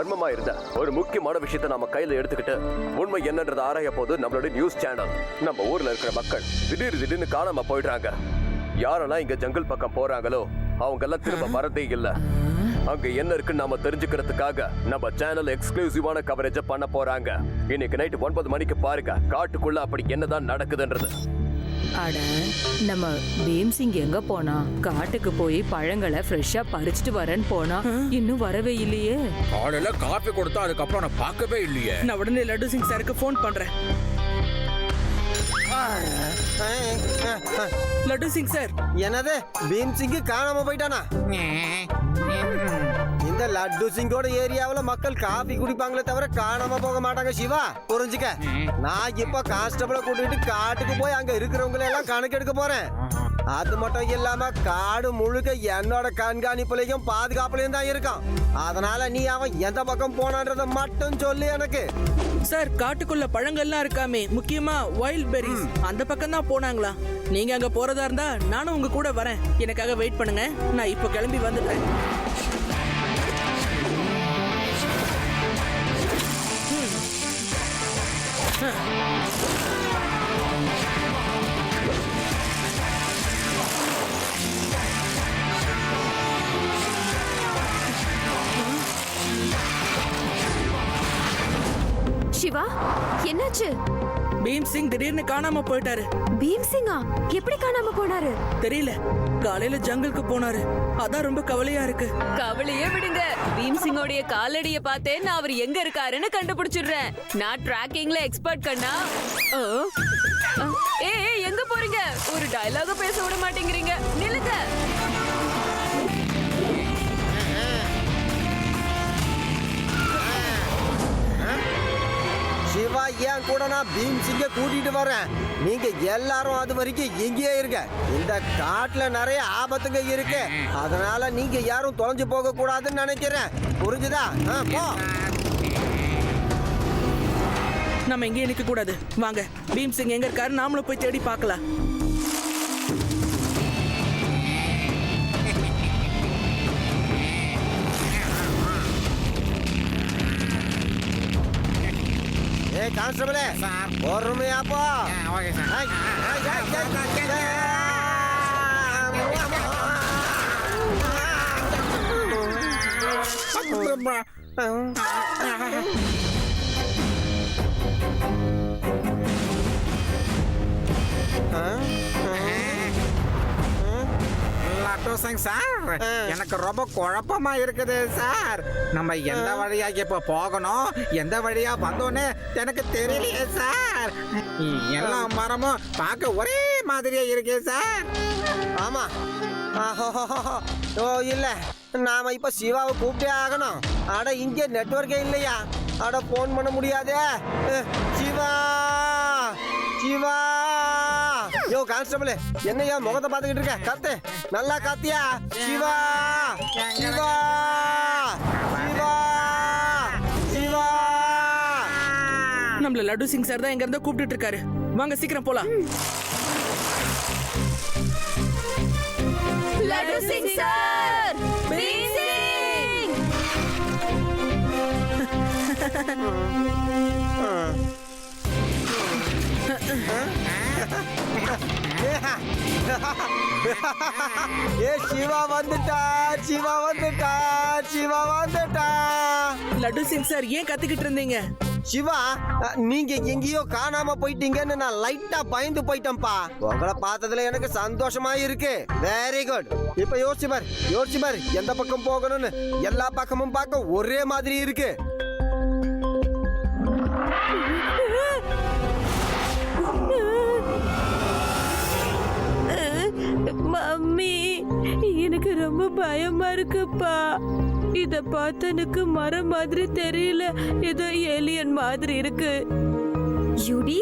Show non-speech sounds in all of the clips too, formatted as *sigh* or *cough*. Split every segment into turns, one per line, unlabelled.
மர்மமா இருந்த ஒரு முக்கியமான விஷயத்த நம்ம கையில எடுத்துக்கிட்டு உண்மை என்னன்றதை ஆராய போது நம்மளோட நியூஸ் சேனல் நம்ம ஊர்ல இருக்கிற மக்கள் திடீர் திடீர்னு காணாம போயிடுறாங்க. யாரெல்லாம் இங்க ஜங்கல் பக்கம் போறாங்களோ அவங்க எல்லாம் திரும்ப வரதே இல்ல. அங்க என்ன இருக்குன்னு நாம தெரிஞ்சுக்கிறதுக்காக நம்ம சேனல் எக்ஸ்க்ளூசிவான கவரேஜ பண்ண போறாங்க. இன்னைக்கு நைட் ஒன்பது மணிக்கு பாருங்க காட்டுக்குள்ள அப்படி என்னதான் நடக்குதுன்றது.
அட நம்ம பீம் சிங் எங்க போனா? காட்டுக்கு போய் பழங்களை ஃப்ரெஷ்ஷா பறிச்சுட்டு வரேன்னு போனா இன்னும் வரவே இல்லையே.
காலையில காஃபி கொடுத்தா அதுக்கப்புறம் நான் பார்க்கவே இல்லையே.
நான் உடனே லட்டு சிங் சாருக்கு ஃபோன் பண்றேன். லட்டு சிங் சார்.
என்னது? பீம் சிங் காணாம போயிட்டானா? இந்த லட்டு சிங்கோட ஏரியாவுல மக்கள் காபி குடிப்பாங்களே தவிர காணாம போக மாட்டாங்க சிவா. புரிஞ்சுக்க? நான் இப்ப கான்ஸ்டபிள கூட்டிட்டு காட்டுக்கு போய் அங்க இருக்கிறவங்களை எல்லாம் கணக்கெடுக்க போறேன். அது மட்டும் இல்லாம காடு முழுக்க என்னோட கண்காணிப்புலயும் பாதுகாப்புலயும் தான் இருக்கான். அதனால நீ அவன் எந்த பக்கம் போனான்றத மட்டும் சொல்லு எனக்கு.
சார் காட்டுக்குள்ள பழங்கள்லாம் இருக்காமே. முக்கியமா வைல்ட் பெரிஸ் அந்த பக்கம் தான் போனாங்களா? நீங்க அங்க போறதா இருந்தா நானும் உங்க கூட வரேன். எனக்காக வெயிட் பண்ணுங்க. நான் இப்போ கிளம்பி வந்துட்டேன்
சிவா என்னாச்சு?
பீம் சிங் திடீர்னு காணாம போயிட்டாரு.
பீம் சிங்கா எப்படி காணாம போனாரு?
தெரியல. காலையில ஜங்கலுக்கு போனாரு. அதான் ரொம்ப கவலையா இருக்கு.
கவலையே விடுங்க. பீம் சிங்கோடைய காலடிய பார்த்தே நான் அவர் எங்க இருக்காருன்னு கண்டுபிடிச்சிடுறேன். நான் டிராக்கிங்ல எக்ஸ்பர்ட் கண்ணா. ஏய், எங்க போறீங்க? ஒரு டயலாக பேச விட மாட்டேங்கிறீங்க. நில்லுங்க.
சிவா ஏன் கூட நான் பீம் சிங்க கூட்டிட்டு வரேன் நீங்க எல்லாரும் அது வரைக்கும் இங்கேயே இருங்க. இந்த காட்டுல நிறைய ஆபத்துங்க இருக்கு. அதனால நீங்க யாரும் தொலைஞ்சு போக கூடாதுன்னு நினைக்கிறேன். புரிஞ்சுதா? ஆ, போ.
நம்ம எங்கேயும் நிக்க கூடாது. வாங்க பீம் சிங் எங்க இருக்காரு? நாமளும் போய் தேடி பார்க்கலாம்.
கான்ஸ்டபிளே பொறுமையா போ
ஓகே சார்
ஐய்,
சிங் சார் எனக்கு ரொம்ப குழப்பமா இருக்குது சார் நம்ம எந்த வழியா இப்ப போகணும்? எந்த வழியா வந்தோன்னு எனக்கு தெரியலையே சார் எல்லா மரமும் பார்க்க ஒரே மாதிரியே இருக்கே சார்
ஆமா. ஓ இல்ல. நாம இப்ப சிவாவை கூப்பிட்டே ஆகணும். அட இங்க நெட்வொர்க்கே இல்லையா? அட போன் பண்ண முடியாதே. சிவா. சிவா. யோ கான்ஸ்டபிள் என்னையா முகத்தை பார்த்துக்கிட்டு இருக்க? கத்து நல்லா கத்தியா? சிவா சிவா சிவா சிவா.
நம்மள லட்டு சிங் சார் தான் எங்க இருந்தா கூப்பிட்டுட்டு இருக்காரு. வாங்க சீக்கிரம் போலாம்.
லட்டு சிங் சார்!
ஏ சிவா வந்துட்டா சிவா வந்துட்டா சிவா வந்துட்டா.
லட்டு சிங் சார் ஏன் கத்திக்கிட்டு இருந்தீங்க?
சிவா நீங்க எங்கேயோ காணாம போயிட்டீங்கன்னு நான் லைட்டா பயந்து போயிட்டேன்ப்பா. உங்களை பார்த்ததுல எனக்கு சந்தோஷமா இருக்கு. வெரி குட் இப்ப யோசிச்சு பார் யோசிச்சு பார் எந்த பக்கம் போகணும்னு எல்லா பக்கமும் பார்க்க ஒரே மாதிரி இருக்கு.
மம்மி எனக்கு ரொம்ப பயமா இருக்குப்பா. இத பார்த்து எனக்கு மரம் மாதிரி தெரியல. ஏதோ ஏலியன் மாதிரி இருக்கு.
யுடி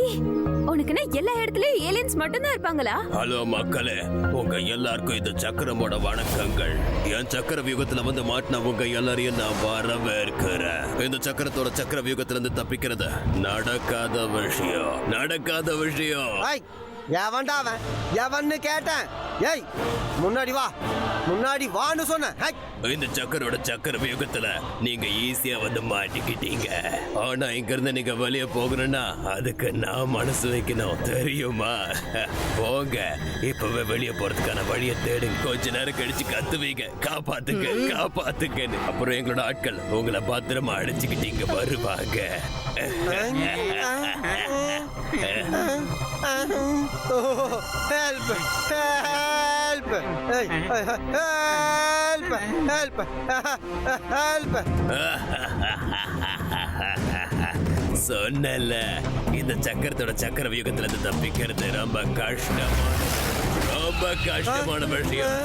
உனக்குன்னா எல்லா இடத்துலயும் ஏலியன்ஸ் மட்டும் தான் இருப்பாங்களா?
ஹலோ மக்களே உங்க எல்லாருக்கும் இந்த சக்கரமோட வணக்கங்கள். என் சக்கர வியூகத்துல வந்து மாட்டின உங்க எல்லாரையும் நான் வரவேற்கிறேன். இந்த சக்கரத்தோட சக்கர வியூகத்துல இருந்து தப்பிக்கிறது நடக்காத விஷயம். நடக்காத விஷயம்.
எவன்டா அவன்? எவன்னு கேட்டேன். ஏய் முன்னாடி வா. முன்னாடி வான்னு சொன்னேன்.
இந்த சக்கரோட சக்கர யுகத்துல நீங்க ஈஸியா வந்து மாட்டிக்கிட்டீங்க. ஆனா இங்க இருந்து நீங்க வெளிய போகணும்னா அதுக்கு நான் மனசு வைக்கணும். தெரியுமா? போங்க. இப்பவே வெளிய போறதுக்கான வழியை தேடுங்க. கொஞ்ச நேரம் கழிச்சு கத்துவீங்க. காப்பாத்துங்க காப்பாத்துங்கன்னு. அப்புறம் எங்களோட ஆட்கள் உங்களை பத்திரமா அடிச்சுக்கிட்டு இங்க வருவாங்க
help! Help! Help! Help! Help
சொன்னல இந்த சக்கரத்தோட சக்கர வியூகத்துல இருந்து தப்பிக்கிறது ரொம்ப கஷ்டமான ரொம்ப கஷ்டமான விஷயம்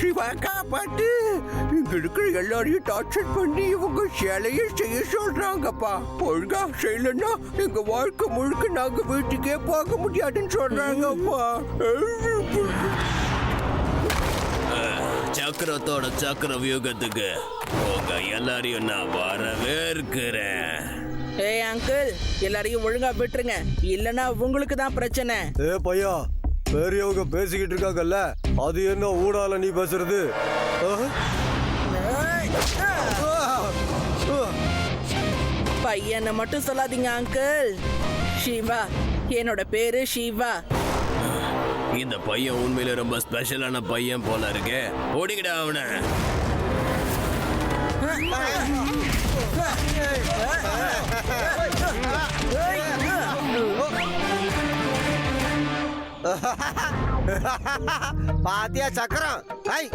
சிவா காப்பாத்து. இங்க இருக்கிற எல்லாரையும் டார்ச்சர் பண்ணி இவங்க சிலையை செய்ய சொல்றாங்கப்பா. ஒழுங்கா செய்யலன்னா எங்க வாழ்க்கை முழுக்க நாங்க வீட்டுக்கே போக முடியாதுன்னு சொல்றாங்கப்பா.
சக்கரத்தோட சக்கர வியூகத்துக்கு உங்க எல்லாரையும் நான் வரவேற்கிறேன்
ஏய் அங்கிள் எல்லாரையும் ஒழுங்கா விட்டுருங்க. இல்லனா உங்களுக்கு தான் பிரச்சனை.
ஏ பையா பெரியவங்க பேசிக்கிட்டு இருக்காங்கல்ல? அது என்ன ஊடால நீ பேசுறது
பையனை மட்டும் சொல்லாதீங்க அங்கிள் சிவா என்னோட பேரு சிவா
இந்த பையன் உண்மையில ரொம்ப ஸ்பெஷலான பையன் போல இருக்கே ஓடிக்கிடா அவனை
பாத்தியா சக்கரம்? ஐய்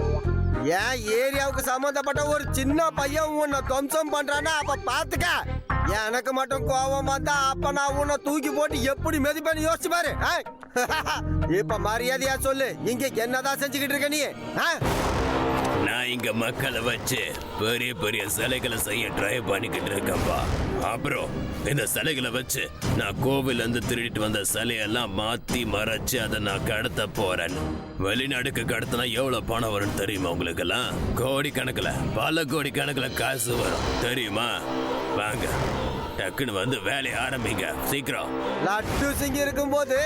என் ஏரியாவுக்கு சம்மந்தப்பட்ட ஒரு சின்ன பையன் உன்னை துவம்சம் பண்றானா அப்ப பாத்துக்க. எனக்கு மட்டும் கோபம் வந்தா அப்ப நான் உன்னை தூக்கி போட்டு எப்படி மெதிப்பேன்னு யோசிச்சு பாரு. *laughs* இப்ப மரியாதையா சொல்லு. இங்க என்னதான் செஞ்சுக்கிட்டு இருக்க நீ? ஆ?
நான் இங்க மக்களை வச்சு பெரிய பெரிய சிலைகளை செய்ய ட்ரை பண்ணிக்கிட்டு இருக்கேன்பா அப்புறம் இந்த சிலைகளை வச்சு நான் கோவில் இருந்து திருடிட்டு வந்த சிலையெல்லாம் மாத்தி மறைச்சு அதை நான் கடத்த போறேன். வெளிநாடுக்கு கடத்தினா எவ்வளவு பணம் வரும்னு தெரியுமா உங்களுக்கெல்லாம்? கோடி கணக்குல பல கோடி கணக்குல காசு வரும். தெரியுமா? வாங்க. டக்குன்னு வந்து வேலையை ஆரம்பிங்க. சீக்கிரம்.
லட்டு சிங்கி இருக்கும்போது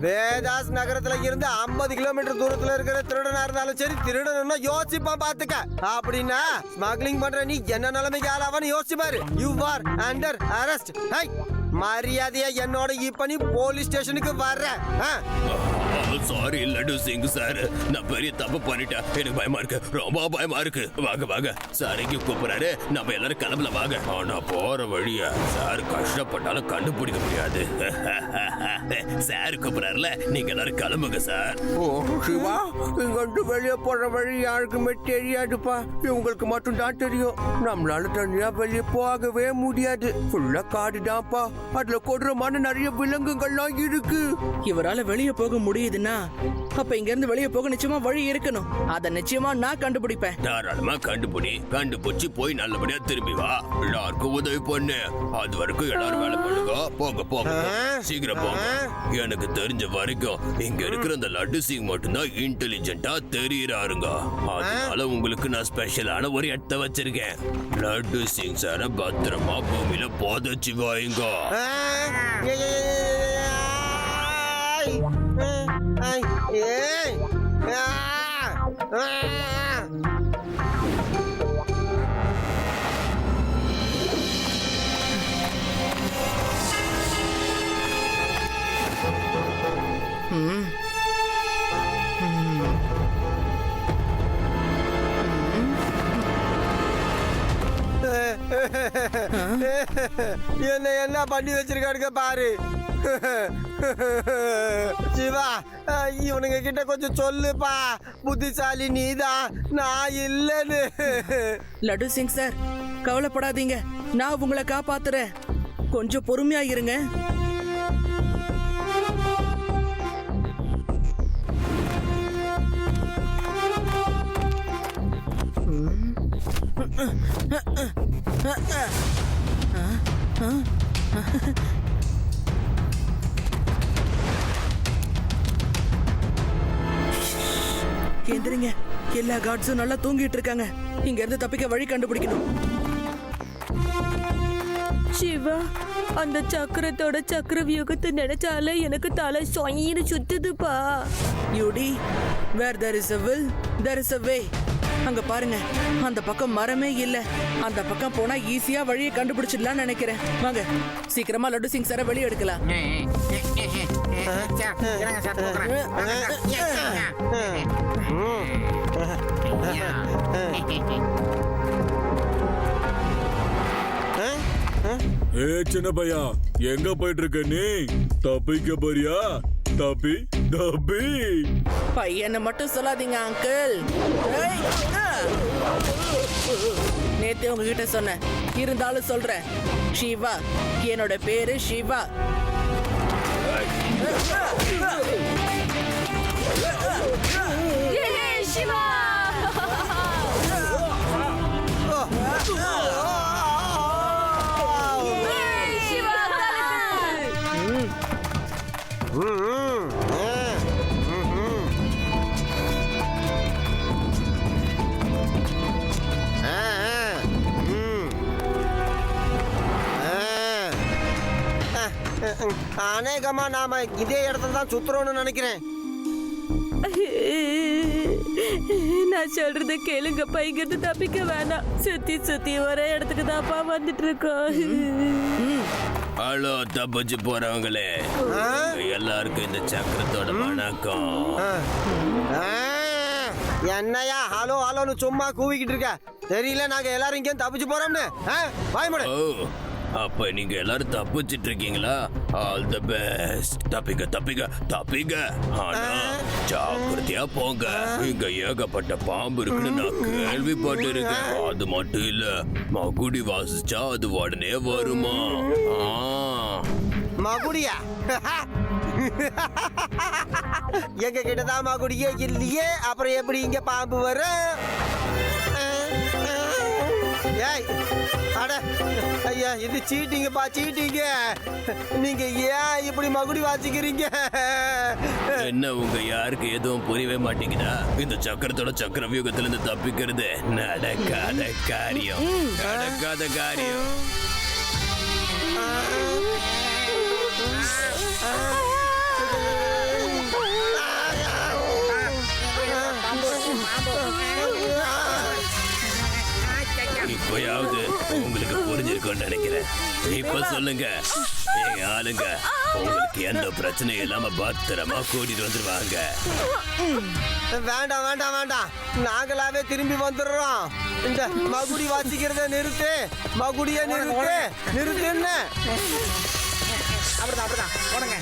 வேதாஸ் நகரத்துல இருந்து 50 கிலோமீட்டர் தூரத்துல இருக்கிற திருடனா இருந்தாலும் சரி திருடணும்னா யோசிப்பான் பாத்துக்க. அப்படின்னா ஸ்மக்லிங் பண்ற நீ என்ன நிலைமைக்கு ஆளாவன்னு யோசிப்பாரு. யூ ஆர் அண்டர் அரெஸ்ட் ஹை மரியாதையா என்னோட இப்ப நீ போலீஸ் ஸ்டேஷனுக்கு வர்ற. ஆ?
சாரி லட்டு சிங் சார் நான் பெரிய தப்பு பண்ணிட்டேன். எனக்கு பயமா இருக்கு. ரொம்ப பயமா இருக்கு. வாங்க வாங்க. சார் எங்க கூப்பிடுறாரு. நம்ம எல்லாரும் கிளம்பல வாங்க. ஆனா போற வழியா சார் கஷ்டப்பட்டாலும் கண்டுபிடிக்க முடியாது. *laughs* சார் கூப்பிடுறாருல. நீங்க எல்லாரும் கிளம்புங்க சார்
ஓ சிவா இங்க இருந்து வெளியே போற வழி யாருக்குமே தெரியாதுப்பா. இவங்களுக்கு மட்டும் தான் தெரியும். நம்மளால தனியா வெளியே போகவே முடியாது. ஃபுல்லா காடுதான்ப்பா. அதுல கொடூரமான நிறைய விலங்குகள்லாம் இருக்கு.
இவரால வெளியே போக முடியுதுன்னா அப்ப இங்க இருந்து வெளியே போக நிச்சயமா வழி இருக்கணும் அத நிச்சயமா நான் கண்டுபிடிப்பேன்
தாராளமா கண்டுபிடி கண்டுபிடிச்சு போய் நல்லபடியா திரும்பி வா எல்லாருக்கும் உதவி பண்ணு அது வரைக்கும் எல்லாரும் வேலை பண்ணுங்க போங்க போங்க சீக்கிரம் போங்க எனக்கு தெரிஞ்ச வரைக்கும் இங்க இருக்கிற அந்த லட்டு சிங் மட்டும்தான் இன்டெலிஜென்ட்டா தெரியறாருங்க அதனால உங்களுக்கு நான் ஸ்பெஷலான ஒரு இடத்த வச்சிருக்கேன் லட்டு சிங் சார பத்திரமா பூமியில போதச்சு வைங்க
ஆ? ஏய், ஏய், ஏய், ஏய், ஆ, ஆ. என்ன என்ன பண்ணி வச்சிருக்காருங்க பாரு. *laughs* *laughs* சிவா இவனுங்க கிட்ட கொஞ்சம் சொல்லுப்பா. புத்திசாலி நீதான் நான் இல்லைன்னு *laughs*
லட்டு சிங் சார் கவலைப்படாதீங்க. நான் உங்களை காப்பாத்துறேன். கொஞ்சம் பொறுமையா இருங்க. ம். எந்திரிங்க. எல்லா காட்ஸும் நல்லா தூங்கிட்டு இருக்காங்க. இங்க இருந்து தப்பிக்க வழி கண்டுபிடிக்கணும்.
சிவா அந்த சக்கரத்தோட சக்கர வியூகத்தை நினைச்சாலே எனக்கு தலை சொயின்னு சுத்துதுப்பா.
யூடி where there is a will there is a way. அங்க பாருங்க அந்த பக்கம் மரமே இல்ல. அந்த பக்கம் போனா ஈஸியா வழியை கண்டுபிடிச்சிடலாம்னு நினைக்கிறேன். வாங்க சீக்கிரமா லட்டு சிங் சார வெளியே எடுக்கலாம்.
சார், இருங்க சார்,
ஏ சின்ன பையா எங்க போயிட்டு இருக்க நீ? தப்பிக்க போறியா? தப்பி தப்பி.
பையனை மட்டும் சொல்லாதீங்க அங்கிள் நேத்து உங்ககிட்ட சொன்னேன். இருந்தாலும் சொல்றேன். சிவா என்னோட பேரு சிவா
சிவா சிவா
அநேகமா நாம இதே இடத்துல தான் சுத்துறோம்னு நினைக்கிறேன்.
நான் சொல்றத கேளுங்கப்பா இங்கிருந்து தப்பிக்க வேணாம். சுத்தி சுத்தி ஒரே இடத்துக்கு தான்ப்பா வந்துட்டு இருக்கோம்.
ஹலோ தப்பிச்சு போறவங்களே. எல்லாருக்கும் இந்த சக்கரத்தோட வணக்கம்.
ஆ, என்னய்யா ஹலோ ஹலோன்னு சும்மா கூவிக்கிட்டு இருக்க. தெரியல நாங்க எல்லாரும் இங்கே தப்பிச்சு போறோம்னு. ஆ, வாய் மூடு.
ஓ அப்ப நீங்க எல்லாரும் தப்பிச்சிட்டு இருக்கீங்களா ஆல் தி பெஸ்ட் தப்பிக்க தப்பிக்க தப்பிக்க ஆனா ஜாக்கிரதையா போங்க. இங்க ஏகப்பட்ட பாம்பு இருக்குன்னு நான் கேள்விப்பட்டிருக்கேன். அது மட்டும் இல்ல மகுடி வாசிச்சா அது உடனே வருமா?
மகுடியா? எங்க கிட்டதான் மகுடியே இல்லையே. அப்புறம் எப்படி இங்க பாம்பு வரும். ஏய் அட ஐயா இது சீட்டிங்கப்பா சீட்டிங்க நீங்க ஏன் இப்படி மகுடி வாசிக்கிறீங்க?
என்ன உங்க யாருக்கு எதுவும் புரியவே மாட்டேங்குதா? இந்த சக்கரத்தோட சக்கர வியூகத்துல இருந்து தப்பிக்கிறது நடக்காத காரியம். நடக்காத காரியம். உங்களுக்கு நினைக்கிறேன். இப்ப சொல்லுங்க. எங்க ஆளுங்க. உங்களுக்கு எந்த பிரச்சனையும் இல்லாம பத்திரமா கூட்டிட்டு வந்துருவாங்க.
வேண்டாம் வேண்டாம் வேண்டாம். நாங்களாவே திரும்பி வந்துடுறோம். இந்த மகுடி வாசிக்கிறத நிறுத்து. மகுடிய நிறுத்து. நிறுத்துன்னு
அப்படிதான் அப்படிதான். போடுங்க.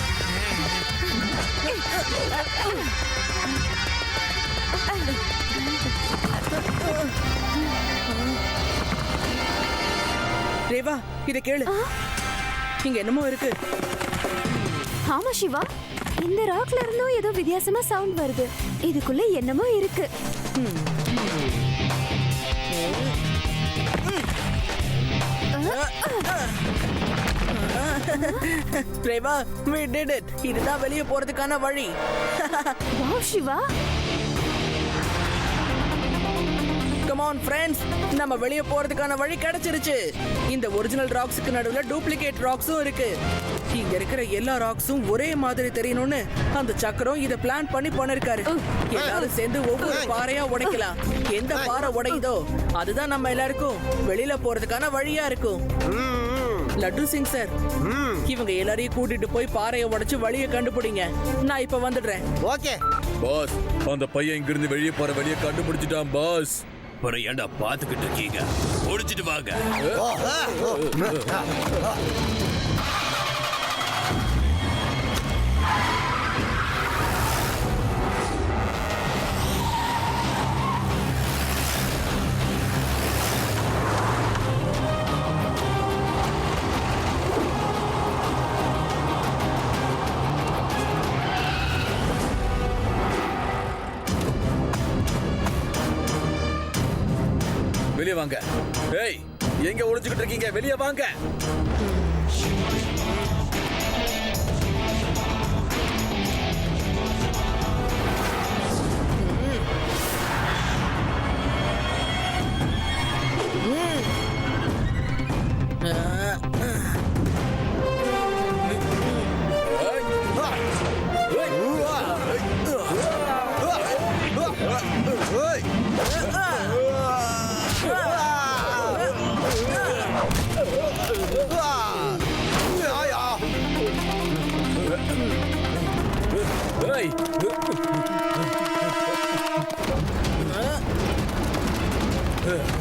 ரேவா இத கேளு. இங்க என்னமோ இருக்கு.
ஆமா சிவா. இந்த ராக்ல இருந்தும் ஏதோ வித்தியாசமா சவுண்ட் வருது. இதுக்குள்ள என்னமோ இருக்கு.
ரேவா we did it இதுதான் வெளியே போறதுக்கான வழி.
Wow Siva.
Come on friends நம்ம வெளியே போறதுக்கான வழி கிடைச்சிருச்சு. இந்த ஒரிஜினல் ராக்ஸுக்கு நடுவுல டூப்ளிகேட் ராக்ஸும் இருக்கு. இங்க இருக்கிற எல்லா ராக்ஸும் ஒரே மாதிரி தெரியணும்னு அந்த சக்கரம் இத பிளான் பண்ணி பண்ணிருக்காரு. எல்லாரும் சேர்ந்து ஒவ்வொரு பாறையா உடைக்கலாம். எந்த பாறை உடையுதோ அதுதான் நம்ம எல்லாருக்கும் வெளியில போறதுக்கான வழியா இருக்கும். லட்டு சிங் சார் இவங்க எல்லாரையும் கூட்டிட்டு போய் பாறையை உடைச்சு வழியை கண்டுபிடிங்க. நான் இப்ப வந்துடுறேன்.
ஓகே
பாஸ் அந்த பையன் இங்கிருந்து வெளியே போற வழியை கண்டுபிடிச்சிட்டான் பாஸ்
அப்புறம் ஏன்டா பாத்துக்கிட்டு இருக்கீங்க? ஒடிச்சிட்டு வாங்க.
ஏய் எங்க ஒளிஞ்சுக்கிட்டு இருக்கீங்க? வெளியே வாங்க. Yeah.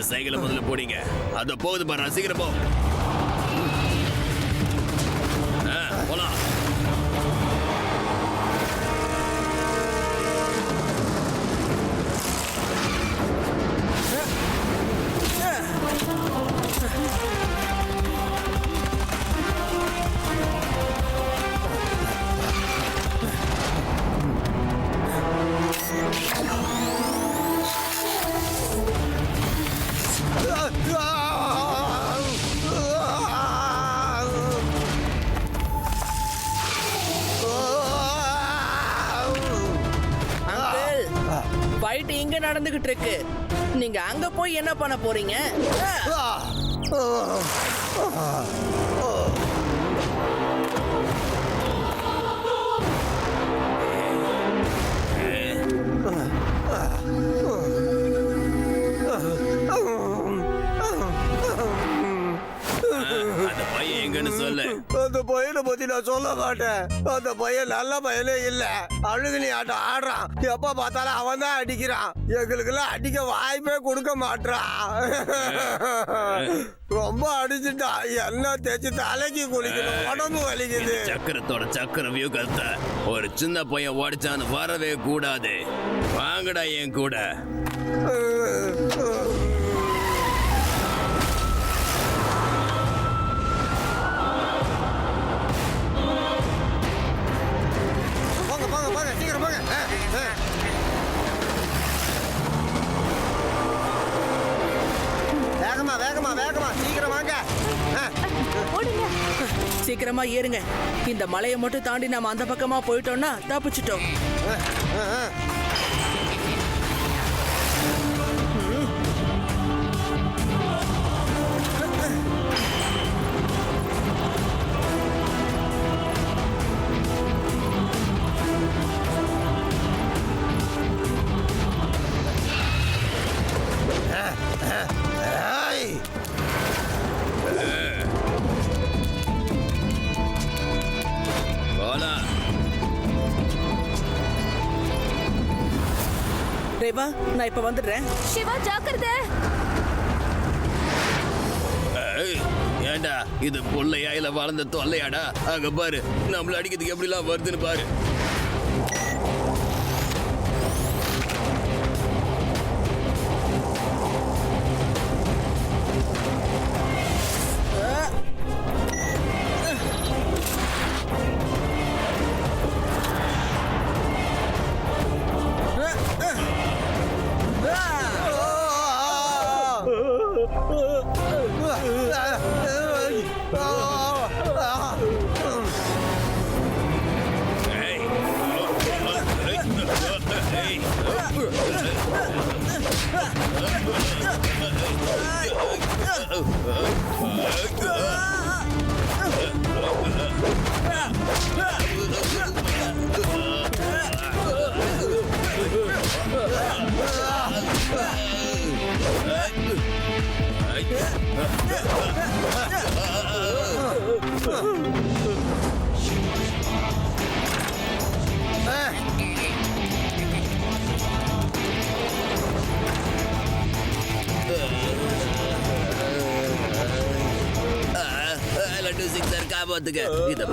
அந்த சைக்கிளை முதல்ல போடிங்க. அது போகுது பாரு சீக்கிரம் போ.
ஃபைட் இங்க நடந்துகிட்டு இருக்கு. நீங்க அங்க போய் என்ன பண்ண போறீங்க?
அந்த பையன் எங்கன்னு சொல்லு.
அந்த பையனை பத்தி நான் சொல்ல மாட்டேன். அந்த பையன் நல்ல பையனே இல்ல. அழுகுனி ஆட்டம் ஆடுறான். எப்ப பார்த்தாலும் அவன் தான் அடிக்கிறான். எங்களுக்கு எல்லாம் அடிக்க வாய்ப்பே கொடுக்க மாட்டான் ரொம்ப அடிச்சுட்டான். என்ன தேய்ச்சி தலைக்கு குளிக்கணும். உடம்பு வலிக்குது.
சக்கரத்தோட சக்கர வியூகத்தை ஒரு சின்ன பையன் ஓடிச்சான்னு வரவே கூடாது. வாங்கடா என் கூட.
வேகமா வேகமா வேகமா. சீக்கிரம் வாங்க.
சீக்கிரமா ஏறுங்க. இந்த மலையை மட்டும் தாண்டி நாம அந்த பக்கமா போயிட்டோம்னா தப்பிச்சிட்டோம். நான் இப்ப வந்துடுறேன்.
சிவா ஜாக்கிரதை.
ஏன்டா இது புள்ளையா இல்ல வளர்ந்த தொல்லையாடா? அங்க பாரு நம்மள அடிக்கிறதுக்கு எப்படிலாம் வருதுன்னு பாரு. காப்பாத்துங்க. இந்த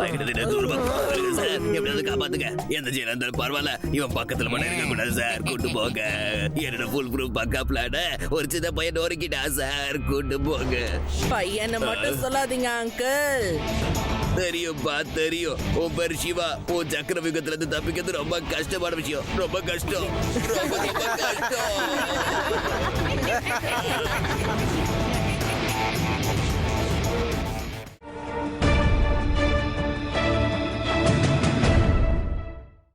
சார். எப்படியாவது காப்பாத்துங்க. எந்த ஜெயில இருந்தாலும் பரவாயில்ல. இவன் பக்கத்துல மட்டும் இருக்க கூடாது சார். கூட்டு போங்க. என்னோட ஃபுல் ப்ரூஃப் பக்கா பிளான ஒரு சின்ன பையன் நொறுக்கிட்டா சார். கூட்டு போங்க.
பையனை மட்டும் சொல்லாதீங்க அங்கிள்
தெரியும்பா தெரியும். உன் பேர் சிவா. உன் சக்கர விகத்துல இருந்து தப்பிக்கிறது ரொம்ப கஷ்டமான விஷயம். ரொம்ப கஷ்டம். ரொம்ப ரொம்ப கஷ்டம். *laughs*